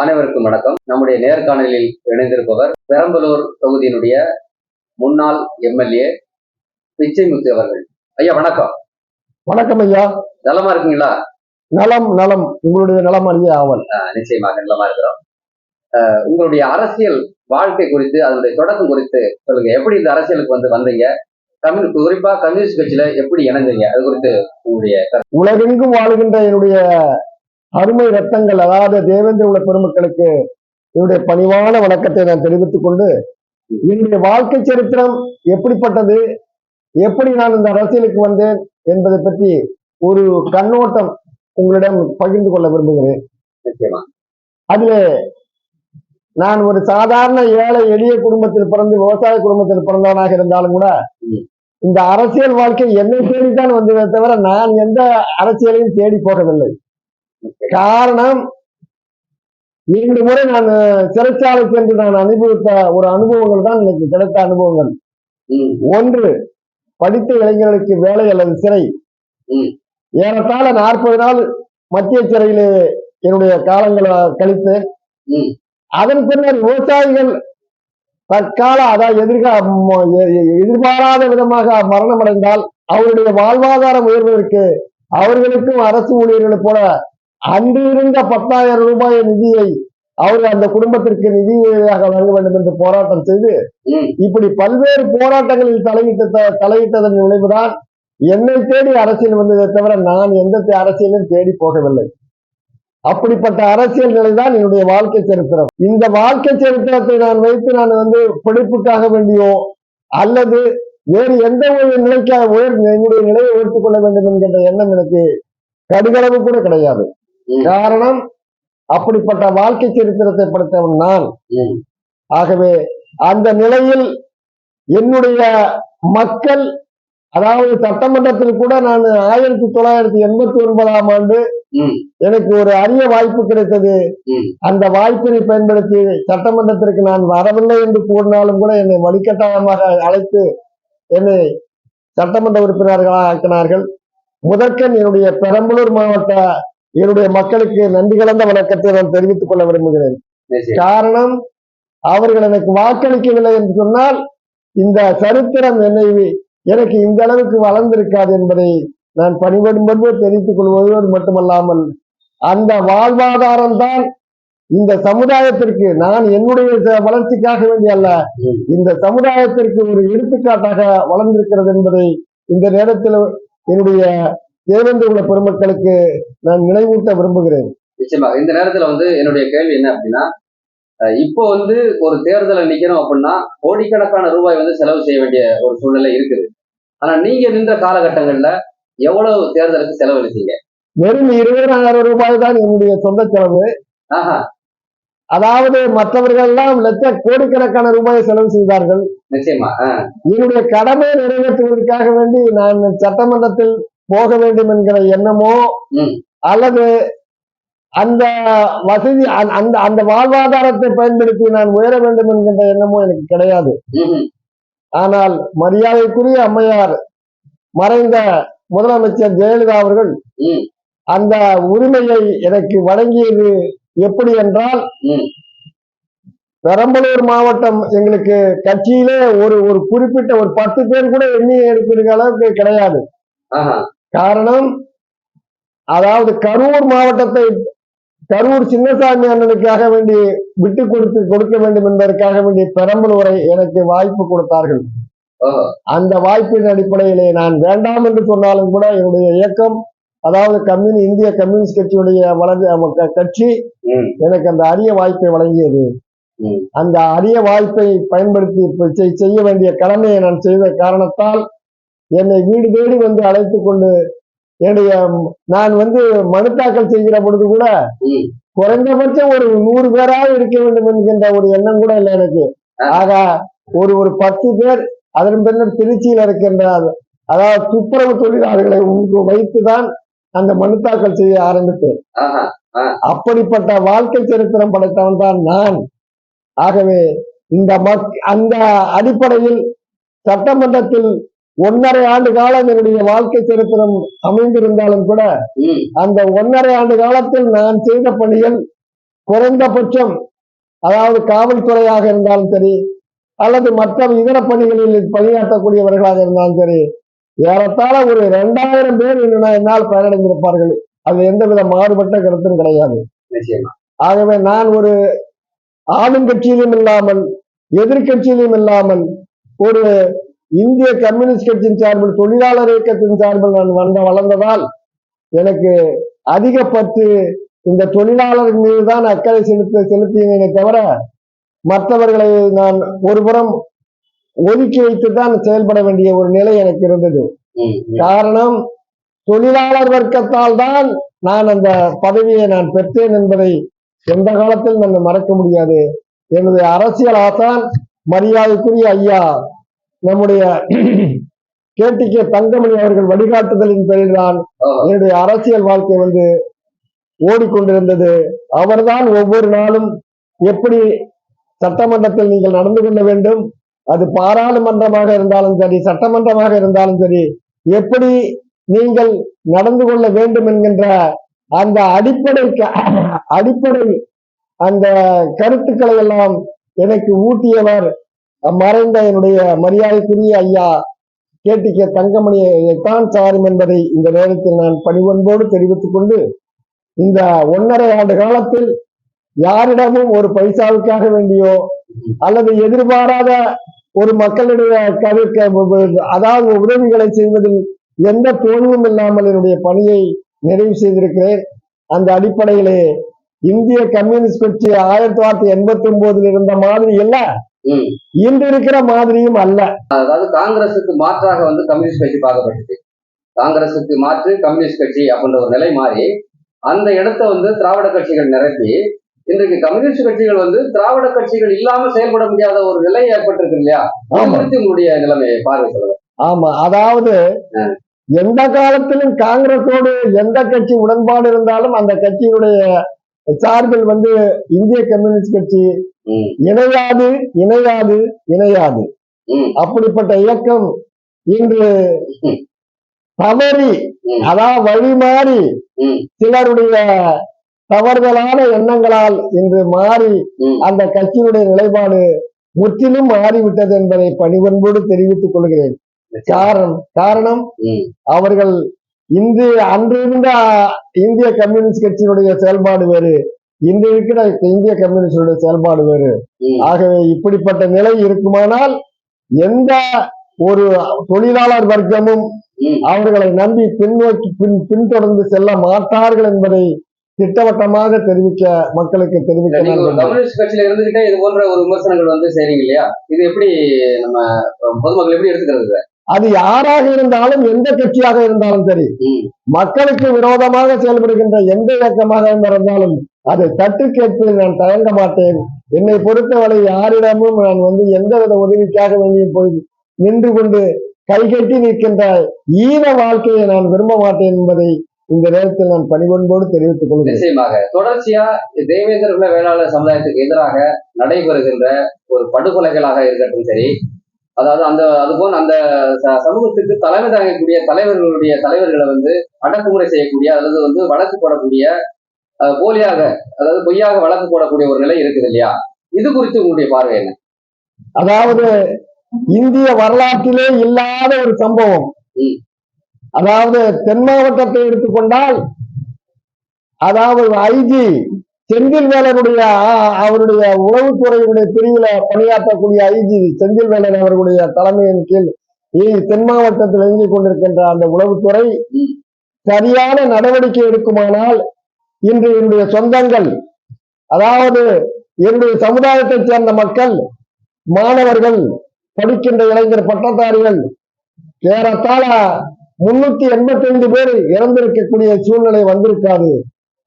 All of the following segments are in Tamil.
அனைவருக்கும் வணக்கம். நம்முடைய நேர்காணலில் இணைந்திருப்பவர் பெரம்பலூர் தொகுதியினுடைய முன்னாள் எம்எல்ஏ பிச்சைமுத்து அவர்கள். ஐயா வணக்கம். வணக்கம் ஐயா. நலமா இருக்கீங்களா? நலம் நலம். உங்களுடைய நலம் அறிய ஆவல்? நிச்சயமாக நலமா இருக்கிறோம். உங்களுடைய அரசியல் வாழ்க்கை குறித்து அதனுடைய தொடக்கம் குறித்து சொல்லுங்க. எப்படி இந்த அரசியலுக்கு வந்து வந்தீங்க? கம்யூனி குறிப்பா கம்யூனிஸ்ட் கட்சியில எப்படி இணைந்தீங்க? அது குறித்து உங்களுடைய. உலகெங்கும் வாழுகின்ற என்னுடைய அருமை ரத்தங்கள் அதாவது தேவேந்திர உள்ள பெருமக்களுக்கு என்னுடைய பணிவான வணக்கத்தை நான் தெரிவித்துக் கொண்டு என்னுடைய வாழ்க்கை சரித்திரம் எப்படிப்பட்டது? எப்படி நான் இந்த அரசியலுக்கு வந்தேன்? என்பதை பற்றி ஒரு கண்ணோட்டம் உங்களிடம் பகிர்ந்து கொள்ள விரும்புகிறேன். அதிலே நான் ஒரு சாதாரண ஏழை எளிய குடும்பத்தில் பிறந்து விவசாய குடும்பத்தில் பிறந்தவனாக இருந்தாலும் கூட. இந்த அரசியல் வாழ்க்கை என்னை தேடித்தான் வந்ததே தவிர நான் எந்த அரசியலையும் தேடி போகவில்லை. காரணம் இரண்டு முறை நான் சிறைச்சாலை சென்று நான் அனுபவித்த ஒரு அனுபவங்கள் தான் எனக்கு கிடைத்த அனுபவங்கள் ஒன்று படித்த இளைஞர்களுக்கு வேலை அல்லது சிறை. ஏறத்தாழ நாற்பது நாள் மத்திய சிறையிலே என்னுடைய காலங்களை கழித்தேன் ம். அதன் பின்னர் விவசாயிகள் தற்கால அதாவது எதிர்கா ம- எ- எ- எதிர்பாராத விதமாக மரணம் அடைந்தால் அவருடைய வாழ்வாதாரம் உயர்வதற்கு அவர்களுக்கும் அரசு ஊழியர்களைப் போல அன்று இருந்த பத்தாயிரம் ரூபாய் நிதியை அவர்கள் அந்த குடும்பத்திற்கு நிதி உதவியாக வழங்க வேண்டும் என்று போராட்டம் செய்து. இப்படி பல்வேறு போராட்டங்களில் தலையிட்ட தலையிட்டதன் விளைவுதான் என்னை தேடி அரசியல் வந்ததை தவிர நான் எந்த அரசியலும் தேடி போகவில்லை அப்படிப்பட்ட அரசியல் நிலைதான் என்னுடைய வாழ்க்கை சரித்திரம் இந்த வாழ்க்கை சரித்திரத்தை நான் வைத்து நான் வந்து பிடிப்புக்காக வேண்டியோ அல்லது வேறு எந்த ஒரு நிலைக்காக உயர் என்னுடைய நிலையை உயர்த்திக் கொள்ள வேண்டும் என்கின்ற எண்ணம் எனக்கு கடுகளவு கூட கிடையாது. காரணம் அப்படிப்பட்ட வாழ்க்கை சரித்திரத்தை படைத்தவன் நான். ஆகவே அந்த நிலையில் என்னுடைய மக்கள் அதாவது சட்டமன்றத்தில் கூட நான் ஆயிரத்தி தொள்ளாயிரத்தி எண்பத்தி ஒன்பதாம் ஆண்டு. எனக்கு ஒரு அரிய வாய்ப்பு கிடைத்தது. அந்த வாய்ப்பினை பயன்படுத்தி சட்டமன்றத்திற்கு நான் வரவில்லை என்று கூறினாலும் கூட என்னை வழிகட்டாயமாக அழைத்து என்னை சட்டமன்ற உறுப்பினர்களாக ஆக்கினார்கள் முதற்கண் என்னுடைய பெரம்பலூர் மாவட்ட என்னுடைய மக்களுக்கு நன்றி கலந்த வணக்கத்தை நான் தெரிவித்துக் கொள்ள விரும்புகிறேன். காரணம் அவர்கள் எனக்கு வாக்களிக்கவில்லை என்று சொன்னால் இந்த சரித்திரம் என்னை எனக்கு இந்த அளவுக்கு வளர்ந்திருக்காது என்பதை நான் பணிபடும்போது தெரிவித்துக் கொள்வதோடு மட்டுமல்லாமல் அந்த வாழ்வாதாரம் தான் இந்த சமுதாயத்திற்கு நான் என்னுடைய வளர்ச்சிக்காக வேண்டிய அல்ல. இந்த சமுதாயத்திற்கு ஒரு எடுத்துக்காட்டாக வளர்ந்திருக்கிறது என்பதை இந்த நேரத்தில் என்னுடைய தேவேந்திர குல பெருமக்களுக்கு நான் நினைவூட்ட விரும்புகிறேன். நிச்சயமாக. இந்த நேரத்துல வந்து என்னுடைய கேள்வி என்ன அப்படின்னா இப்போ வந்து ஒரு தேர்தலை நிக்கணும் அப்படின்னா கோடிக்கணக்கான ரூபாய் வந்து செலவு செய்ய வேண்டிய ஒரு சூழ்நிலை இருக்குது. ஆனா நீங்க நின்ற காலகட்டங்கள்ல எவ்வளவு தேர்தலுக்கு செலவழிச்சீங்க? வெறும் இருபதாயிரம் ரூபாய் தான் என்னுடைய சொந்த செலவு. ஆஹா. அதாவது மற்றவர்கள் எல்லாம் லட்ச கோடிக்கணக்கான ரூபாயை செலவு செய்தார்கள். நிச்சயமா என்னுடைய கடமை நிறைவேற்றுவதற்காக வேண்டி நான் சட்டமன்றத்தில் போக வேண்டும் என்கிற எண்ணமோ. அல்லது அந்த வசதி அந்த- அந்த வாழ்வாதாரத்தை பயன்படுத்தி நான் உயர வேண்டும் என்கின்ற எண்ணமோ எனக்கு கிடையாது. ஆனால் மரியாதைக்குரிய அம்மையார் மறைந்த முதலமைச்சர் ஜெயலலிதா அவர்கள். அந்த உரிமையை எனக்கு வழங்கியது எப்படி என்றால். பெரம்பலூர் மாவட்டம் எங்களுக்கு கட்சியிலே ஒரு ஒரு குறிப்பிட்ட ஒரு பத்து பேர் கூட எண்ணி எடுக்கிற அளவுக்கு கிடையாது காரணம் அதாவது கரூர் மாவட்டத்தை கரூர் சின்னசாமி அண்ணனுக்காக வேண்டி விட்டு கொடுத்து கொடுக்க வேண்டும் என்பதற்காக வேண்டி பெரம்பலூரை எனக்கு வாய்ப்பு கொடுத்தார்கள் அந்த வாய்ப்பின் அடிப்படையிலே நான் வேண்டாம் என்று சொன்னாலும் கூட என்னுடைய இயக்கம் அதாவது கம்யூனி இந்திய கம்யூனிஸ்ட் கட்சியுடைய வளர்ச்சி கட்சி. எனக்கு அந்த அரிய வாய்ப்பை வழங்கியது. அந்த அரிய வாய்ப்பை பயன்படுத்தி செய்ய வேண்டிய கடமையை நான் செய்த காரணத்தால் என்னை வீடு தேடி வந்து அழைத்து கொண்டு என்னுடைய நான் வந்து மனு தாக்கல் செய்கிற பொழுது கூட. குறைந்தபட்சம் ஒரு நூறு பேராக இருக்க வேண்டும் என்கின்ற ஒரு எண்ணம் கூட இல்லை எனக்கு. ஆக ஒரு ஒரு பத்து பேர் அதன் பின்னர் திருச்சியில் இருக்கின்ற அதாவது துப்புரவு தொழிலாளர்களை வைத்துதான் அந்த மனு தாக்கல் செய்ய ஆரம்பித்தேன். அப்படிப்பட்ட வாழ்க்கை சரித்திரம் படைத்தவன் தான் நான். ஆகவே இந்த மக் அந்த அடிப்படையில் சட்டமன்றத்தில் ஒன்றரை ஆண்டு காலம் என்னுடைய வாழ்க்கை சரித்திரம் அமைந்திருந்தாலும் கூட அந்த ஒன்றரை ஆண்டு காலத்தில் நான் செய்த பணிகள் குறைந்தபட்சம் அதாவது காவல்துறையாக இருந்தாலும் சரி அல்லது மற்ற இதர பணிகளில் பணியாற்றக்கூடியவர்களாக இருந்தாலும் சரி ஏறத்தாழ ஒரு இரண்டாயிரம் பேர் என்ன என்னால் பயனடைந்திருப்பார்கள். அது எந்தவித மாறுபட்ட கருத்தும் கிடையாது. ஆகவே நான் ஒரு ஆளுங்கட்சியிலும் இல்லாமல் எதிர்க்கட்சியிலும் இல்லாமல் ஒரு இந்திய கம்யூனிஸ்ட் கட்சியின் சார்பில் தொழிலாளர் இயக்கத்தின் சார்பில் நான் வந்த வளர்ந்ததால் எனக்கு அதிக பற்று இந்த தொழிலாளர் மீது தான் அக்கறை செலுத்த செலுத்தினேனே தவிர மற்றவர்களை நான் ஒருபுறம் ஒதுக்கி வைத்து தான் செயல்பட வேண்டிய ஒரு நிலை எனக்கு இருந்தது. காரணம் தொழிலாளர் வர்க்கத்தால் தான் நான் அந்த பதவியை நான் பெற்றேன் என்பதை எந்த காலத்தில் நான் மறக்க முடியாது எனது அரசியல் ஆசான் மரியாதைக்குரிய ஐயா நம்முடைய கேட்டிக்கே தங்கமணி அவர்கள் வழிகாட்டுதலின் பேரில் தான் என்னுடைய அரசியல் வாழ்க்கை வந்து ஓடிக்கொண்டிருந்தது. அவர்தான் ஒவ்வொரு நாளும் எப்படி சட்டமன்றத்தில் நீங்கள் நடந்து கொள்ள வேண்டும் அது பாராளுமன்றமாக இருந்தாலும் சரி சட்டமன்றமாக இருந்தாலும் சரி எப்படி நீங்கள் நடந்து கொள்ள வேண்டும் என்கின்ற அந்த அடிப்படை அடிப்படை அந்த கருத்துக்களை எல்லாம் எனக்கு ஊட்டியவர் மறைந்த என்னுடைய மரியாதைக்குரிய ஐயா கேட்டிக்க தங்கமணியைத்தான் சாரும் என்பதை இந்த நேரத்தில் நான் பணிவன்போடு தெரிவித்துக் கொண்டு இந்த ஒன்றரை ஆண்டு காலத்தில் யாரிடமும் ஒரு பைசாவுக்காக வேண்டியோ அல்லது எதிர்பாராத ஒரு மக்களுடைய கவிர்க்க அதாவது உதவிகளை செய்வதில் எந்த தோல்வும் இல்லாமல் என்னுடைய பணியை நிறைவு செய்திருக்கிறேன். அந்த அடிப்படையிலே இந்திய கம்யூனிஸ்ட் கட்சி ஆயிரத்தி தொள்ளாயிரத்தி எண்பத்தி ஒன்பதுல இருந்த மாதிரி இல்லை. இன்று இருக்கிற மாதிரியும் அல்ல. அதாவது காங்கிரசுக்கு மாற்றாக வந்து கம்யூனிஸ்ட் கட்சி பார்க்கப்பட்டது. காங்கிரசுக்கு மாற்று கம்யூனிஸ்ட் கட்சி அப்படின்ற ஒரு நிலை மாறி அந்த இடத்த வந்து திராவிட கட்சிகள் நிரப்பி இன்றைக்கு கம்யூனிஸ்ட் கட்சிகள் வந்து திராவிட கட்சிகள் இல்லாம செயல்பட முடியாத ஒரு நிலை ஏற்பட்டிருக்கு இல்லையா? உங்களுடைய நிலைமையை பார்வை சொல்லுங்க. ஆமா. அதாவது எந்த காலத்திலும் காங்கிரஸோடு எந்த கட்சி உடன்பாடு இருந்தாலும் அந்த கட்சியினுடைய சார்பில் வந்து இந்திய கம்யூனிஸ்ட் கட்சி இணையாது இணையாது இணையாது அப்படிப்பட்ட இயக்கம் இன்று. தவறி. அதாவது வழி மாறி. சிலருடைய தவறுதலான எண்ணங்களால் இன்று மாறி. அந்த கட்சியினுடைய நிலைப்பாடு முற்றிலும் மாறிவிட்டது என்பதை பணிவன்போடு தெரிவித்துக் கொள்கிறேன் காரணம் காரணம் அவர்கள் இன்று அன்று இருந்த இந்திய கம்யூனிஸ்ட் கட்சியினுடைய செயல்பாடு வேறு இன்று இருக்கிற இந்திய கம்யூனிஸ்டுடைய செயல்பாடு வேறு. ஆகவே இப்படிப்பட்ட நிலை இருக்குமானால் எந்த ஒரு தொழிலாளர் வர்க்கமும். அவர்களை நம்பி பின்னோக்கி பின் பின்தொடர்ந்து செல்ல மாட்டார்கள் என்பதை திட்டவட்டமாக தெரிவிக்க மக்களுக்கு தெரிவிக்க. கம்யூனிஸ்ட் கட்சியில இருந்துகிட்டே இது போன்ற ஒரு விமர்சனங்கள் வந்து செய்றீங்க இல்லையா இது எப்படி நம்ம பொதுமக்கள் எப்படி எடுத்துக்கிறது அது யாராக இருந்தாலும் எந்த கட்சியாக இருந்தாலும் சரி மக்களுக்கு விரோதமாக செயல்படுகின்ற எந்த இயக்கமாக இருந்தாலும் அதை தட்டு கேட்பதில் நான் தயங்க மாட்டேன். என்னை பொறுத்தவரை யாரிடமும் நான் வந்து எந்தவித உதவிக்காக வேண்டியும் போய் நின்று கொண்டு கைகட்டி நிற்கின்ற ஈன வாழ்க்கையை நான் விரும்ப மாட்டேன் என்பதை இந்த நேரத்தில் நான் பணிவன்போடு தெரிவித்துக் கொள்கிறேன். நிச்சயமாக. தொடர்ச்சியா தேவேந்திர வேளாளர் சமுதாயத்துக்கு எதிராக நடைபெறுகின்ற ஒரு படுகொலைகளாக இருக்கட்டும் சரி அதாவது அந்த அதுபோல் அந்த சமூகத்துக்கு தலைமை தாங்கக்கூடிய தலைவர்களுடைய தலைவர்களை வந்து அடக்குமுறை செய்யக்கூடிய அல்லது வந்து வழக்கு போடக்கூடிய போலியாக அதாவது பொய்யாக வழக்கு போடக்கூடிய ஒரு நிலை இருக்குது இல்லையா? இது குறித்து உங்களுடைய பார்வை என்ன? அதாவது இந்திய வரலாற்றிலே இல்லாத ஒரு சம்பவம். அதாவது தென் மாவட்டத்தை எடுத்துக்கொண்டால் அதாவது ஐஜி செந்தில் வேலனுடைய அவருடைய உளவுத்துறையினுடைய பிரிவுல பணியாற்றக்கூடிய ஐஜி செந்தில் வேலன் அவர்களுடைய தலைமையின் கீழ் தென் மாவட்டத்தில் இயங்கிக் கொண்டிருக்கின்ற அந்த உளவுத்துறை சரியான நடவடிக்கை எடுக்குமானால் இன்று என்னுடைய சொந்தங்கள் அதாவது என்னுடைய சமுதாயத்தைச் சேர்ந்த மக்கள் மாணவர்கள் படிக்கின்ற இளைஞர் பட்டதாரிகள் ஏறத்தாழ முன்னூத்தி எண்பத்தி ஐந்து பேர் இறந்திருக்கக்கூடிய சூழ்நிலை வந்திருக்காது.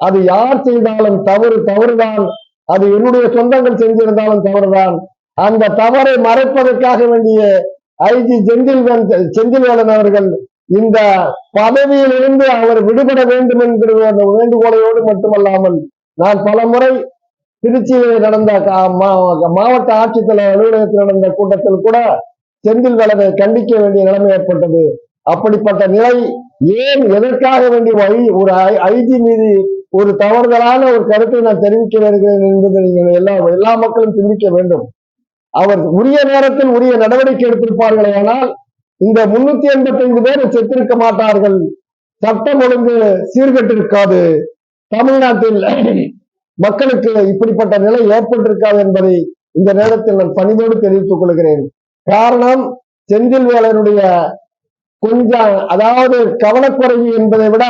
அது யார் செய்தாலும் தவறு தவறுதான். அது என்னுடைய சொந்தங்கள் செஞ்சிருந்தாலும் தவறுதான். அந்த தவறை மறைப்பதற்காக வேண்டிய ஐஜி செந்தில்வன் செந்தில்வேலன் அவர்கள் இந்த பதவியிலிருந்து அவர் விடுபட வேண்டும் என்கிற அந்த வேண்டுகோளையோடு மட்டுமல்லாமல் நான் பல முறை திருச்சியில் நடந்த மாவட்ட ஆட்சித்தலைவர் அலுவலகத்தில் நடந்த கூட்டத்தில் கூட செந்தில்வேலனை கண்டிக்க வேண்டிய நிலைமை ஏற்பட்டது. அப்படிப்பட்ட நிலை ஏன் எதற்காக வேண்டிய வழி ஒரு ஐஜி மீது ஒரு தவறுதலான ஒரு கருத்தை நான் தெரிவிக்க வருகிறேன் என்பதை நீங்கள் எல்லா எல்லா மக்களும் சிந்திக்க வேண்டும். அவர் உரிய நேரத்தில் உரிய நடவடிக்கை எடுத்திருப்பார்களே ஆனால் இந்த முன்னூத்தி எண்பத்தி ஐந்து பேர் செத்திருக்க மாட்டார்கள். சட்டம் ஒழுங்கு சீர்கெட்டிருக்காது. தமிழ்நாட்டில் மக்களுக்கு இப்படிப்பட்ட நிலை ஏற்பட்டிருக்காது என்பதை இந்த நேரத்தில் நான் பணிவோடு தெரிவித்துக் கொள்கிறேன். காரணம் செந்தில் வேலனுடைய கொஞ்சம் அதாவது கவனக்குறைவு என்பதை விட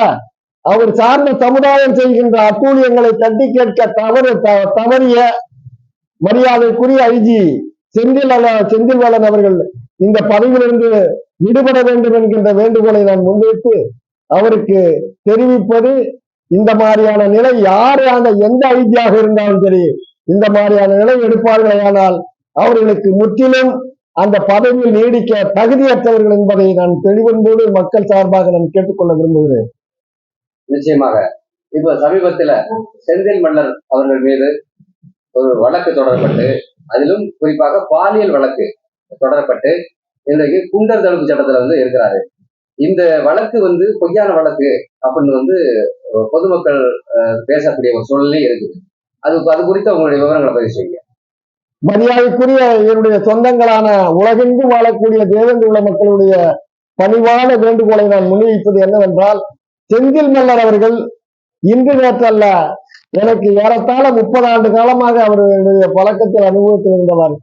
அவர் சார்ந்த சமுதாயம் செய்கின்ற அட்டூழியங்களை தட்டி கேட்க தவறு தவறிய மரியாதைக்குரிய ஐஜி செந்தில் அல- செந்தில் வேலன் அவர்கள் இந்த பதவியிலிருந்து விடுபட வேண்டும் என்கின்ற வேண்டுகோளை நான் முன்வைத்து அவருக்கு தெரிவிப்பது இந்த மாதிரியான நிலை. யாரு அந்த எந்த ஐஜியாக இருந்தாலும் சரி இந்த மாதிரியான நிலை எடுப்பார்களேயானால் அவர்களுக்கு முற்றிலும் அந்த பதவியில் நீடிக்க தகுதியற்றவர்கள் என்பதை நான் தெளிவன்போடு மக்கள் சார்பாக நான் கேட்டுக்கொள்ள விரும்புகிறேன். நிச்சயமாக. இப்ப சமீபத்துல செந்தில் மன்னர் அவர்கள் மீது ஒரு வழக்கு தொடரப்பட்டு அதிலும் குறிப்பாக பாலியல் வழக்கு தொடரப்பட்டு இன்றைக்கு குண்டர் தடுப்பு சட்டத்துல வந்து இருக்கிறாரு. இந்த வழக்கு வந்து பொய்யான வழக்கு அப்படின்னு வந்து பொதுமக்கள் அஹ், பேசக்கூடிய ஒரு சூழ்நிலை இருக்குது. அது அது குறித்து உங்களுடைய விவரங்களை பதிவு செய்யுங்க. மரியாதைக்குரிய என்னுடைய சொந்தங்களான உலகெங்கு வாழக்கூடிய தேவேந்திர உள்ள மக்களுடைய பணிவான வேண்டுகோளை நான் முன்வைப்பது என்னவென்றால் செந்தில் மல்லர் அவர்கள் இன்று நேற்றல்ல எனக்கு ஏறத்தாழ முப்பது ஆண்டு காலமாக அவருடைய பழக்கத்தில் அனுபவத்தில் இருந்தவர்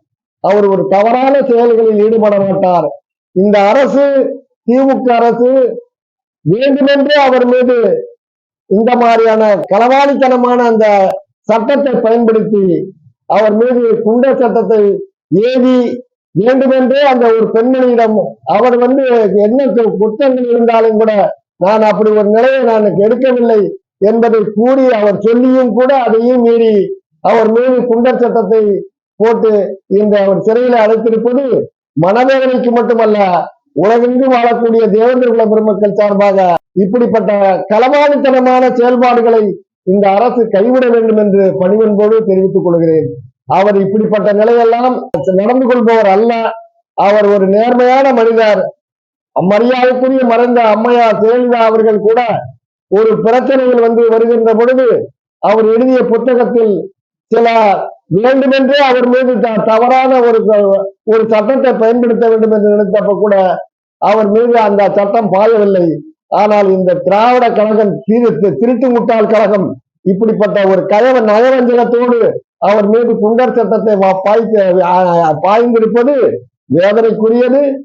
அவர் ஒரு தவறான செயல்களில் ஈடுபட மாட்டார். இந்த அரசு திமுக அரசு வேண்டுமென்றே அவர் மீது இந்த மாதிரியான களவாளித்தனமான அந்த சட்டத்தை பயன்படுத்தி அவர் மீது குண்டர் சட்டத்தை ஏவி வேண்டுமென்றே அந்த ஒரு பெண்மணியிடம் அவர் வந்து என்ன குற்றங்கள் இருந்தாலும் கூட நான் அப்படி ஒரு நிலையை நான் எடுக்கவில்லை என்பதை கூறி அவர் சொல்லியும் கூட அதையும் மீறி அவர் மீது குண்டர் சட்டத்தை போட்டு இந்த அவர் சிறையில் அடைத்திருப்பது மனவேதனைக்கு மட்டுமல்ல உலகெங்கும் வாழக்கூடிய தேவேந்திர குல பெருமக்கள் சார்பாக இப்படிப்பட்ட களவாணித்தனமான செயல்பாடுகளை இந்த அரசு கைவிட வேண்டும் என்று பணிவன்போடு தெரிவித்துக் கொள்கிறேன். அவர் இப்படிப்பட்ட நிலையெல்லாம் நடந்து கொள்பவர் அல்ல. அவர் ஒரு நேர்மையான மனிதர். மரியாதைக்குரிய மறைந்த அம்மையா ஜெயலலிதா அவர்கள் கூட ஒரு பிரச்சனையில் வந்து வருகின்ற பொழுது அவர் எழுதிய புத்தகத்தில் சில வேண்டுமென்றே அவர் மீது தவறான ஒரு ஒரு சட்டத்தை பயன்படுத்த வேண்டும் என்று நினைத்தப்ப கூட அவர் மீது அந்த சட்டம் பாயவில்லை. ஆனால் இந்த திராவிட கழகம் திரு திருட்டு முட்டாள் கழகம் இப்படிப்பட்ட ஒரு கயவ நயவஞ்சகத்தோடு அவர் மீது குண்டர் சட்டத்தை வா- பாய்ந்திருப்பது வேதனைக்குரியது.